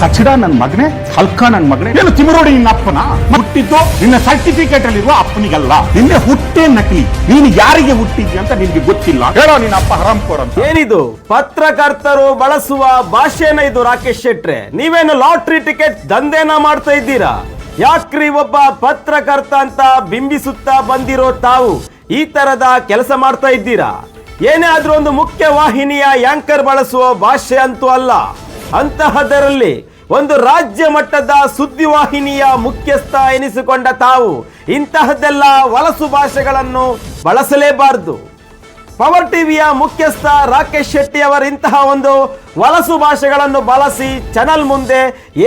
ಕಚಡ ನನ್ನ ಮಗನೇ, ಹಲ್ಕ ನನ್ನ ಮಗನೇ, ಏನು ತಿಮರೋಡಿ ನಿನ್ನ ಅಪ್ಪನ? ಹುಟ್ಟಿದ್ದು ನಿನ್ನ ಸರ್ಟಿಫಿಕೇಟ್ ಅಲ್ಲಿರುವ ಅಪ್ಪನಿಗಲ್ಲ. ನಿನ್ನೆ ಹುಟ್ಟೇ ನಕಲಿ. ನೀನು ಯಾರಿಗೆ ಹುಟ್ಟಿದ್ಯ ಅಂತ ನಿನ್ಗೆ ಗೊತ್ತಿಲ್ಲ. ಹೇಳೋ ನಿನ್ನ ಅಪ್ಪ ಹರಾಮ್ಕೋರ್ ಅಂತ. ಏನಿದು? ಪತ್ರಕರ್ತರು ಬಳಸುವ ಭಾಷೆನ ಇದು ರಾಕೇಶ್ ಶೆಟ್ರೆ. ನೀವೇನು ಲಾಟ್ರಿ ಟಿಕೆಟ್ ದಂಧೆನ ಮಾಡ್ತಾ ಇದ್ದೀರಾ? ಯಾಕ್ರಿ ಒಬ್ಬ ಪತ್ರಕರ್ತ ಅಂತ ಬಿಂಬಿಸುತ್ತಾ ಬಂದಿರೋ ತಾವು ಈ ತರದ ಕೆಲಸ ಮಾಡ್ತಾ ಇದ್ದೀರಾ? ಏನೇ ಆದ್ರೂ ಒಂದು ಮುಖ್ಯ ವಾಹಿನಿಯ ಯಾಂಕರ್ ಬಳಸುವ ಭಾಷೆ ಅಂತೂ ಅಲ್ಲ. ಅಂತಹದರಲ್ಲಿ ಒಂದು ರಾಜ್ಯ ಮಟ್ಟದ ಸುದ್ದಿವಾಹಿನಿಯ ಮುಖ್ಯಸ್ಥ ಎನಿಸಿಕೊಂಡ ತಾವು ಇಂತಹದ್ದೆಲ್ಲ ವಲಸು ಭಾಷೆಗಳನ್ನು ಬಳಸಲೇಬಾರದು. ಪವರ್ ಟಿವಿಯ ಮುಖ್ಯಸ್ಥ ರಾಕೇಶ್ ಶೆಟ್ಟಿ ಅವರ ಇಂತಹ ಒಂದು ವಲಸು ಭಾಷೆಗಳನ್ನು ಬಳಸಿ ಚಾನಲ್ ಮುಂದೆ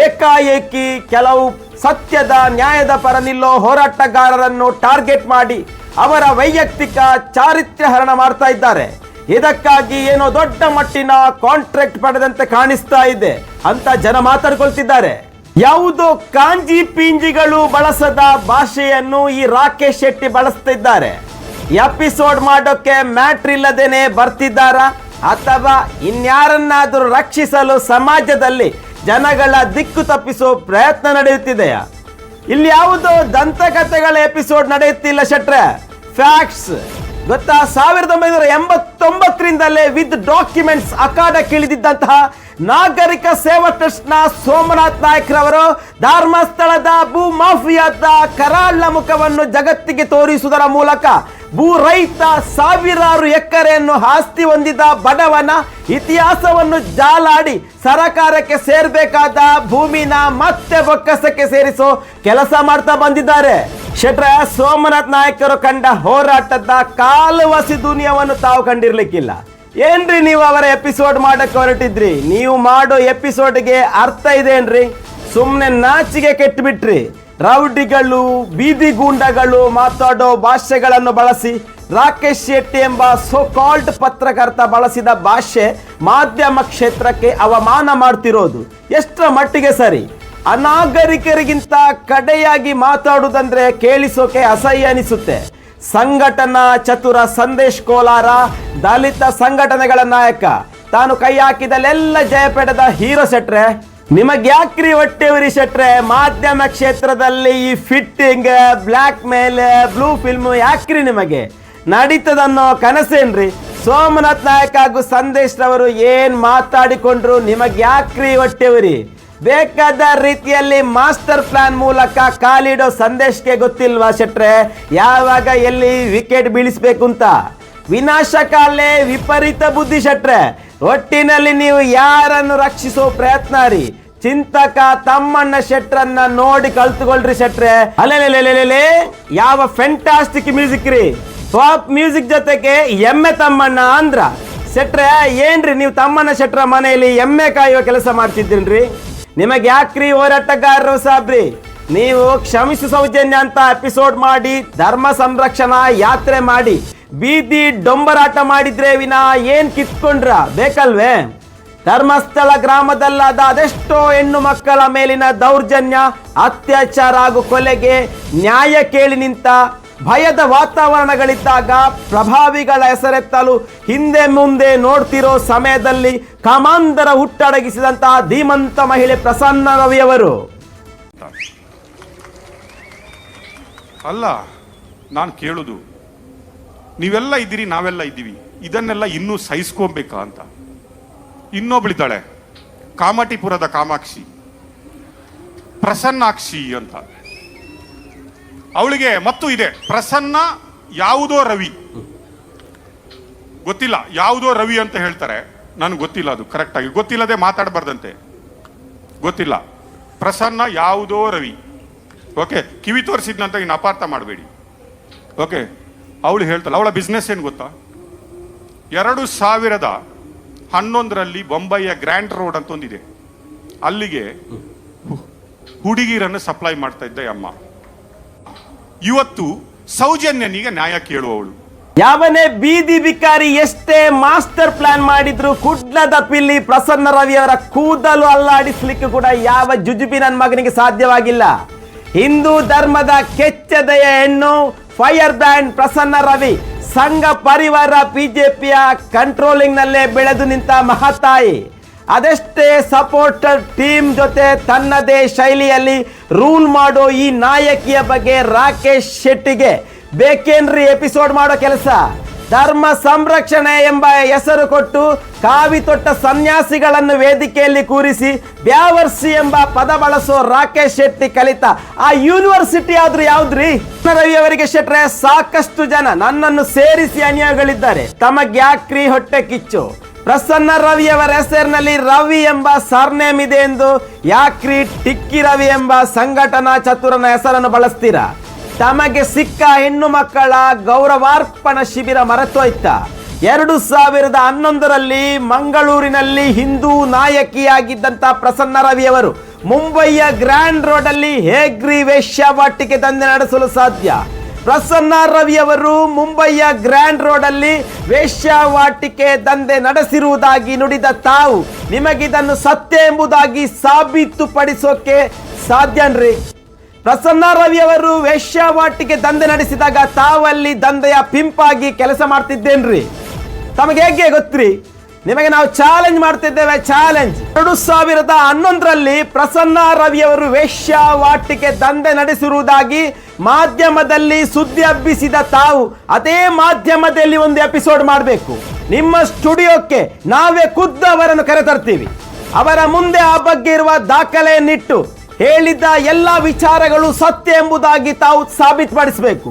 ಏಕಾಏಕಿ ಕೆಲವು ಸತ್ಯದ, ನ್ಯಾಯದ ಪರ ನಿಲ್ಲೋ ಹೋರಾಟಗಾರರನ್ನು ಟಾರ್ಗೆಟ್ ಮಾಡಿ ಅವರ ವೈಯಕ್ತಿಕ ಚಾರಿತ್ರ್ಯ ಹರಣ ಮಾಡ್ತಾ ಇದ್ದಾರೆ. ಇದಕ್ಕಾಗಿ ಏನೋ ದೊಡ್ಡ ಮಟ್ಟಿನ ಕಾಂಟ್ರಾಕ್ಟ್ ಪಡೆದಂತೆ ಕಾಣಿಸ್ತಾ ಇದೆ ಅಂತ ಜನ ಮಾತಾಡ್ಕೊಳ್ತಿದ್ದಾರೆ. ಯಾವುದೋ ಕಾಂಜಿ ಪಿಂಜಿಗಳು ಬಳಸದ ಭಾಷೆಯನ್ನು ಈ ರಾಕೇಶ್ ಶೆಟ್ಟಿ ಬಳಸ್ತಿದ್ದಾರೆ. ಎಪಿಸೋಡ್ ಮಾಡೋಕೆ ಮ್ಯಾಟ್ರ್ ಇಲ್ಲದೇನೆ ಬರ್ತಿದ್ದಾರಾ? ಅಥವಾ ಇನ್ಯಾರನ್ನಾದರೂ ರಕ್ಷಿಸಲು ಸಮಾಜದಲ್ಲಿ ಜನಗಳ ದಿಕ್ಕು ತಪ್ಪಿಸೋ ಪ್ರಯತ್ನ ನಡೆಯುತ್ತಿದೆಯಾ? ಇಲ್ಲಿ ಯಾವುದೋ ದಂತಕಥೆಗಳ ಎಪಿಸೋಡ್ ನಡೆಯುತ್ತಿಲ್ಲ ಶೆಟ್ರೆ. ಫ್ಯಾಕ್ಟ್ಸ್ ಗೊತ್ತಾ? ಸಾವಿರದ ಒಂಬೈನೂರ ಎಂಬತ್ತೊಂಬತ್ತರಿಂದಲೇ ವಿತ್ ಡಾಕ್ಯುಮೆಂಟ್ಸ್ ಅಖಾಡಕ್ಕೆ ಇಳಿದಿದ್ದಂತಹ ನಾಗರಿಕ ಸೇವಾ ಟ್ರಸ್ಟ್ನ ಸೋಮನಾಥ್ ನಾಯ್ಕ್ರವರು ಧರ್ಮಸ್ಥಳದ ಭೂ ಮಾಫಿಯಾದ ಕರಾಳ ಮುಖವನ್ನು ಜಗತ್ತಿಗೆ ತೋರಿಸುವುದರ ಮೂಲಕ ಭೂ ರೈತ ಸಾವಿರಾರು ಎಕರೆಯನ್ನು ಆಸ್ತಿ ಹೊಂದಿದ ಬಡವನ ಇತಿಹಾಸವನ್ನು ಜಾಲಾಡಿ ಸರಕಾರಕ್ಕೆ ಸೇರ್ಬೇಕಾದ ಭೂಮಿನ ಮತ್ತೆ ಬೊಕ್ಕಸಕ್ಕೆ ಸೇರಿಸೋ ಕೆಲಸ ಮಾಡ್ತಾ ಬಂದಿದ್ದಾರೆ. ಶೆಟ್ರ ಸೋಮನಾಥ್ ನಾಯಕರು ಕಂಡ ಹೋರಾಟದ ಕಾಲುವಸಿ ದುನಿಯವನ್ನು ತಾವು ಕಂಡಿರ್ಲಿಕ್ಕಿಲ್ಲ. ಏನ್ರಿ ನೀವು ಅವರ ಎಪಿಸೋಡ್ ಮಾಡಕ್ಕೆ ಹೊರಟಿದ್ರಿ? ನೀವು ಮಾಡೋ ಎಪಿಸೋಡ್ಗೆ ಅರ್ಥ ಇದೆ ಏನ್ರಿ? ಸುಮ್ಮನೆ ನಾಚಿಗೆ ಕೆಟ್ಟುಬಿಟ್ರಿ ರೌಡಿಗಳು, ಬೀದಿ ಗೂಂಡಗಳು ಮಾತಾಡೋ ಭಾಷೆಗಳನ್ನು ಬಳಸಿ ರಾಕೇಶ್ ಶೆಟ್ಟಿ ಎಂಬ ಸೋ ಕಾಲ್ಡ್ ಪತ್ರಕರ್ತ ಬಳಸಿದ ಭಾಷೆ ಮಾಧ್ಯಮ ಕ್ಷೇತ್ರಕ್ಕೆ ಅವಮಾನ ಮಾಡ್ತಿರೋದು. ಎಷ್ಟರ ಮಟ್ಟಿಗೆ ಸರಿ? ಅನಾಗರಿಕರಿಗಿಂತ ಕಡೆಯಾಗಿ ಮಾತಾಡುವುದಂದ್ರೆ ಕೇಳಿಸೋಕೆ ಅಸಹ್ಯ ಅನಿಸುತ್ತೆ. ಸಂಘಟನಾ ಚತುರ ಸಂದೇಶ್ ಕೋಲಾರ, ದಲಿತ ಸಂಘಟನೆಗಳ ನಾಯಕ. ತಾನು ಕೈ ಹಾಕಿದಲ್ಲೆಲ್ಲ ಜಯ ಪಡೆದ ಹೀರೋ ಶೆಟ್ರೆ ನಿಮಗೆ ಯಾಕ್ರಿ ಹೊಟ್ಟೆವರಿ ಶೆಟ್ರೆ? ಮಾಧ್ಯಮ ಕ್ಷೇತ್ರದಲ್ಲಿ ಈ fitting blackmail blue film ಯಾಕ್ರಿ ನಿಮಗೆ? ನಡೀತದನ್ನೋ ಕನಸೇನ್ರಿ? ಸೋಮನಾಥ್ ನಾಯಕ್ ಹಾಗೂ ಸಂದೇಶ್ ರವರು ಏನ್ ಮಾತಾಡಿಕೊಂಡ್ರು ನಿಮಗೆ ಯಾಕ್ರಿ ಹೊಟ್ಟೆವರಿ? ಬೇಕಾದ ರೀತಿಯಲ್ಲಿ ಮಾಸ್ಟರ್ ಪ್ಲಾನ್ ಮೂಲಕ ಕಾಲಿಡೋ ಸಂದೇಶಕ್ಕೆ ಗೊತ್ತಿಲ್ವಾ ಶೆಟ್ರೆ? ಯಾವಾಗ ಎಲ್ಲಿ ವಿಕೆಟ್ ಬೀಳಿಸ್ಬೇಕು ಅಂತ ವಿನಾಶಕಾಲೇ ವಿಪರೀತ ಬುದ್ಧಿ ಶೆಟ್ರೆ. ಒಟ್ಟಿನಲ್ಲಿ ನೀವು ಯಾರನ್ನು ರಕ್ಷಿಸೋ ಪ್ರಯತ್ನ ರೀ? ಚಿಂತಕ ತಮ್ಮಣ್ಣ ಶೆಟ್ರನ್ನ ನೋಡಿ ಕಲ್ತುಕೊಳ್ರಿ ಶೆಟ್ರೆ. ಅಲ್ಲೇ ಯಾವ ಫೆಂಟಾಸ್ಟಿಕ್ ಮ್ಯೂಸಿಕ್ ರೀ? ಪಾಪ್ ಮ್ಯೂಸಿಕ್ ಜೊತೆಗೆ ಎಮ್ಮೆ ತಮ್ಮಣ್ಣ ಅಂದ್ರ. ಶೆಟ್ರೆ, ಏನ್ರಿ ನೀವು ತಮ್ಮಣ್ಣ ಶೆಟ್ರ ಮನೆಯಲ್ಲಿ ಎಮ್ಮೆ ಕಾಯುವ ಕೆಲಸ ಮಾಡ್ತಿದ್ದೀನ್ರಿ? ನಿಮಗೆ ಯಾಕ್ರಿ ಹೋರಾಟಗಾರರು ಸಾಬ್ರಿ? ನೀವು ಕ್ಷಮಿಸು ಸೌಜನ್ಯ ಅಂತ ಎಪಿಸೋಡ್ ಮಾಡಿ, ಧರ್ಮ ಸಂರಕ್ಷಣಾ ಯಾತ್ರೆ ಮಾಡಿ, ಬೀದಿ ಡೊಂಬರಾಟ ಮಾಡಿದ್ರೆ ವಿನ ಏನ್ ಕಿತ್ಕೊಂಡ್ರ? ಬೇಕಲ್ವೇ? ಧರ್ಮಸ್ಥಳ ಗ್ರಾಮದಲ್ಲಾದ ಅದೆಷ್ಟೋ ಹೆಣ್ಣು ಮಕ್ಕಳ ಮೇಲಿನ ದೌರ್ಜನ್ಯ, ಅತ್ಯಾಚಾರ ಹಾಗೂ ಕೊಲೆಗೆ ನ್ಯಾಯ ಕೇಳಿ ನಿಂತ ಭಯದ ವಾತಾವರಣಗಳಿದ್ದಾಗ ಪ್ರಭಾವಿಗಳ ಹೆಸರೆತ್ತಲು ಹಿಂದೆ ಮುಂದೆ ನೋಡ್ತಿರೋ ಸಮಯದಲ್ಲಿ ಕಮಾಂದರ ಹುಟ್ಟಡಗಿಸಿದಂತಹ ಧೀಮಂತ ಮಹಿಳೆ ಪ್ರಸನ್ನ ರವಿಯವರು. ಅಲ್ಲ, ನಾನು ಕೇಳುದು. ನೀವೆಲ್ಲ ಇದ್ದೀರಿ, ನಾವೆಲ್ಲ ಇದ್ದೀವಿ. ಇದನ್ನೆಲ್ಲ ಇನ್ನೂ ಸಹಿಸ್ಕೋಬೇಕಾ ಅಂತ. ಇನ್ನೊಬ್ಳಿದ್ದಾಳೆ. ಕಾಮಟಿಪುರದ ಕಾಮಾಕ್ಷಿ. ಪ್ರಸನ್ನಾಕ್ಷಿ ಅಂತ. ಅವಳಿಗೆ ಮತ್ತು ಇದೆ. ಪ್ರಸನ್ನ ಯಾವುದೋ ರವಿ. ಗೊತ್ತಿಲ್ಲ. ಯಾವುದೋ ರವಿ ಅಂತ ಹೇಳ್ತಾರೆ. ನನಗೆ ಗೊತ್ತಿಲ್ಲ ಅದು ಕರೆಕ್ಟಾಗಿ ಗೊತ್ತಿಲ್ಲದೆ ಮಾತಾಡಬಾರ್ದಂತೆ. ಗೊತ್ತಿಲ್ಲ. ಪ್ರಸನ್ನ ಯಾವುದೋ ರವಿ. ಓಕೆ, ಕಿವಿ ತೋರಿಸಿದ್ನಂತ ಇನ್ನು ಅಪಾರ್ಥ ಮಾಡಬೇಡಿ. ಓಕೆ, ಅವಳು ಹೇಳ್ತಾಳೆ. ಅವಳ ಬಿಸ್ನೆಸ್ ಏನು ಗೊತ್ತಾ? ಎರಡು ಸಾವಿರದ ಹನ್ನೊಂದರಲ್ಲಿ ಬೊಂಬೈಯ ಗ್ರ್ಯಾಂಡ್ ರೋಡ್ ಅಂತ ಒಂದಿದೆ. ಅಲ್ಲಿಗೆ ಹುಡುಗಿರನ್ನು ಸಪ್ಲೈ ಮಾಡ್ತಾ ಇದ್ದ ಅಮ್ಮ. ಇವತ್ತು ಸೌಜನ್ಯನಿಗೆ ನ್ಯಾಯ ಕೇಳುವವಳು. ಯಾವನೇ ಬೀದಿ ಬಿಕಾರಿ ಎಷ್ಟೇ ಮಾಸ್ಟರ್ ಪ್ಲಾನ್ ಮಾಡಿದ್ರು ಕುಡ್ಲದ ಪಿಲ್ಲಿ ಪ್ರಸನ್ನ ರವಿಯವರ ಕೂದಲು ಅಲ್ಲಾಡಿಸ್ಲಿಕ್ಕೆ ಕೂಡ ಯಾವ ಜುಜುಬಿ ನನ್ನ ಮಗನಿಗೆ ಸಾಧ್ಯವಾಗಿಲ್ಲ. ಹಿಂದೂ ಧರ್ಮದ ಕೆಚ್ಚದೆಯ ಹೆಣ್ಣು ಫೈರ್ ಬ್ಯಾಂಡ್ ಪ್ರಸನ್ನ ರವಿ. ಸಂಘ ಪರಿವಾರ ಬಿಜೆಪಿಯ ಕಂಟ್ರೋಲಿಂಗ್ ನಲ್ಲೇ ಬೆಳೆದು ನಿಂತ ಮಹಾತಾಯಿ. ಅದೆಷ್ಟೇ ಸಪೋರ್ಟರ್ ಟೀಮ್ ಜೊತೆ ತನ್ನದೇ ಶೈಲಿಯಲ್ಲಿ ರೂಲ್ ಮಾಡೋ ಈ ನಾಯಕಿಯ ಬಗ್ಗೆ ರಾಕೇಶ್ ಶೆಟ್ಟಿಗೆ ಬೇಕೇನ್ರಿ ಎಪಿಸೋಡ್ ಮಾಡೋ ಕೆಲಸ? ಧರ್ಮ ಸಂರಕ್ಷಣೆ ಎಂಬ ಹೆಸರು ಕೊಟ್ಟು ಕಾವಿ ತೊಟ್ಟ ಸನ್ಯಾಸಿಗಳನ್ನು ವೇದಿಕೆಯಲ್ಲಿ ಕೂರಿಸಿ ಬ್ಯಾವರ್ಸಿ ಎಂಬ ಪದ ಬಳಸೋ ರಾಕೇಶ್ ಶೆಟ್ಟಿ ಕಲಿತ ಆ ಯೂನಿವರ್ಸಿಟಿ ಆದ್ರೂ ಯಾವ್ದ್ರಿ? ರವಿ ಅವರಿಗೆ ಶೆಟ್ರೆ, ಸಾಕಷ್ಟು ಜನ ನನ್ನನ್ನು ಸೇರಿಸಿ ಅನ್ಯಾಯಗಳಿದ್ದಾರೆ. ತಮಗ್ಯಾಕ್ರಿ ಹೊಟ್ಟೆ ಕಿಚ್ಚು? ಪ್ರಸನ್ನ ರವಿಯವರ ಹೆಸರಿನಲ್ಲಿ ರವಿ ಎಂಬ ಸರ್ನೇಮ್ ಇದೆ ಎಂದು ಯಾಕ್ರಿ ಟಿಕ್ಕಿ ರವಿ ಎಂಬ ಸಂಘಟನಾ ಚತುರನ ಹೆಸರನ್ನು ಬಳಸ್ತೀರಾ? ತಮಗೆ ಸಿಕ್ಕ ಹೆಣ್ಣು ಮಕ್ಕಳ ಗೌರವಾರ್ಪಣ ಶಿಬಿರ ಮರೆತೋಯ್ತ. ಎರಡು ಸಾವಿರದ ಹನ್ನೊಂದರಲ್ಲಿ ಮಂಗಳೂರಿನಲ್ಲಿ ಹಿಂದೂ ನಾಯಕಿಯಾಗಿದ್ದಂಥ ಪ್ರಸನ್ನ ರವಿಯವರು ಮುಂಬೈಯ ಗ್ರ್ಯಾಂಡ್ ರೋಡ್ ಅಲ್ಲಿ ಹೇಗ್ರಿ ವೇಶ್ಯಾವಾಟಿಕೆ ದಂಧೆ ನಡೆಸಲು ಸಾಧ್ಯ. ಪ್ರಸನ್ನ ರವಿಯವರು ಮುಂಬೈಯ ಗ್ರ್ಯಾಂಡ್ ರೋಡ್ ಅಲ್ಲಿ ವೇಶ್ಯಾವಾಟಿಕೆ ದಂಧೆ ನಡೆಸಿರುವುದಾಗಿ ನುಡಿದ ತಾವು ನಿಮಗಿದನ್ನು ಸತ್ಯ ಎಂಬುದಾಗಿ ಸಾಬೀತುಪಡಿಸೋಕೆ ಸಾಧ್ಯನ್ರಿ? ಪ್ರಸನ್ನ ರವಿಯವರು ವೇಶ್ಯಾವಾಟಿಕೆ ದಂಧೆ ನಡೆಸಿದಾಗ ತಾವಲ್ಲಿ ದಂಧೆಯ ಪಿಂಪಾಗಿ ಕೆಲಸ ಮಾಡ್ತಿದ್ದೇನ್ರಿ? ತಮಗೆ ಹೇಗೆ ಗೊತ್ತ್ರಿ? ನಿಮಗೆ ನಾವು ಚಾಲೆಂಜ್ ಮಾಡ್ತಿದ್ದೇವೆ ಚಾಲೆಂಜ್ ಎರಡು ಸಾವಿರದ ಹನ್ನೊಂದರಲ್ಲಿ ಪ್ರಸನ್ನ ರವಿಯವರು ವೇಶ್ಯಾವಾಟಿಕೆ ದಂಧೆ ನಡೆಸಿರುವುದಾಗಿ ಮಾಧ್ಯಮದಲ್ಲಿ ಸುದ್ದಿ ಹಬ್ಬಿಸಿದ ತಾವು ಅದೇ ಮಾಧ್ಯಮದಲ್ಲಿ ಒಂದು ಎಪಿಸೋಡ್ ಮಾಡಬೇಕು. ನಿಮ್ಮ ಸ್ಟುಡಿಯೋಕ್ಕೆ ನಾವೇ ಖುದ್ದು ಅವರನ್ನು ಕರೆತರ್ತೀವಿ. ಅವರ ಮುಂದೆ ಆ ಬಗ್ಗೆ ಇರುವ ದಾಖಲೆಯನ್ನಿಟ್ಟು ಹೇಳಿದ್ದ ಎಲ್ಲ ವಿಚಾರಗಳು ಸತ್ಯ ಎಂಬುದಾಗಿ ತಾವು ಸಾಬೀತುಪಡಿಸಬೇಕು.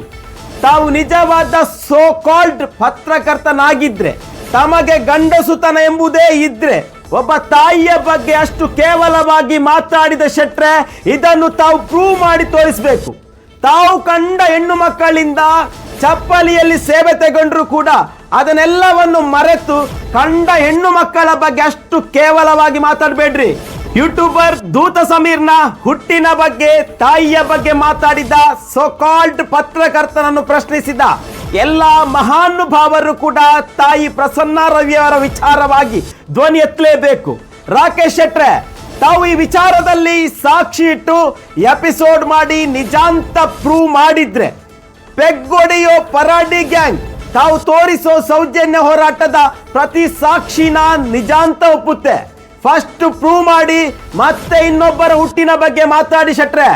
ತಾವು ನಿಜವಾದ ಸೋ ಕಾಲ್ಡ್ ಪತ್ರಕರ್ತನಾಗಿದ್ದರೆ ತಮಗೆ ಗಂಡಸುತನ ಎಂಬುದೇ ಇದ್ರೆ, ಒಬ್ಬ ತಾಯಿಯ ಬಗ್ಗೆ ಅಷ್ಟು ಕೇವಲವಾಗಿ ಮಾತಾಡಿದ ಶೆಟ್ರೆ, ಇದನ್ನು ತಾವು ಪ್ರೂವ್ ಮಾಡಿ ತೋರಿಸಬೇಕು. ತಾವು ಕಂಡ ಹೆಣ್ಣು ಮಕ್ಕಳಿಂದ ಚಪ್ಪಲಿಯಲ್ಲಿ ಸೇವೆ ತಗೊಂಡ್ರು ಕೂಡ ಅದನ್ನೆಲ್ಲವನ್ನು ಮರೆತು ಕಂಡ ಹೆಣ್ಣು ಮಕ್ಕಳ ಬಗ್ಗೆ ಅಷ್ಟು ಕೇವಲವಾಗಿ ಮಾತಾಡಬೇಡ್ರಿ. ಯೂಟ್ಯೂಬರ್ ದೂತ ಸಮೀರ್ನ ಹುಟ್ಟಿನ ಬಗ್ಗೆ, ತಾಯಿಯ ಬಗ್ಗೆ ಮಾತಾಡಿದ ಸೊಕಾಲ್ಡ್ ಪತ್ರಕರ್ತನನ್ನು ಪ್ರಶ್ನಿಸಿದ ಎಲ್ಲ ಮಹಾನುಭಾವರು ಕೂಡ ತಾಯಿ ಪ್ರಸನ್ನ ರವಿಯವರ ವಿಚಾರವಾಗಿ ಧ್ವನಿ ಎತ್ತಲೇಬೇಕು. ರಾಕೇಶ್ ಶೆಟ್ರೆ, ತಾವು ಈ ವಿಚಾರದಲ್ಲಿ ಸಾಕ್ಷಿ ಇಟ್ಟು ಎಪಿಸೋಡ್ ಮಾಡಿ ನಿಜಾಂತ ಪ್ರೂವ್ ಮಾಡಿದ್ರೆ. ಪೆಗ್ಗೊಡೆಯೋ ಪರಾಡಿ ಗ್ಯಾಂಗ್ ತಾವು ತೋರಿಸೋ ಸೌಜನ್ಯ ಹೋರಾಟದ ಪ್ರತಿ ಸಾಕ್ಷಿನ ನಿಜಾಂತ ಒಪ್ಪುತ್ತೆ. ಫಸ್ಟ್ ಪ್ರೂವ್ ಮಾಡಿ ಮತ್ತೆ ಇನ್ನೊಬ್ಬರ ಹುಟ್ಟಿನ ಬಗ್ಗೆ ಮಾತಾಡಿ ಶೆಟ್ರೆ.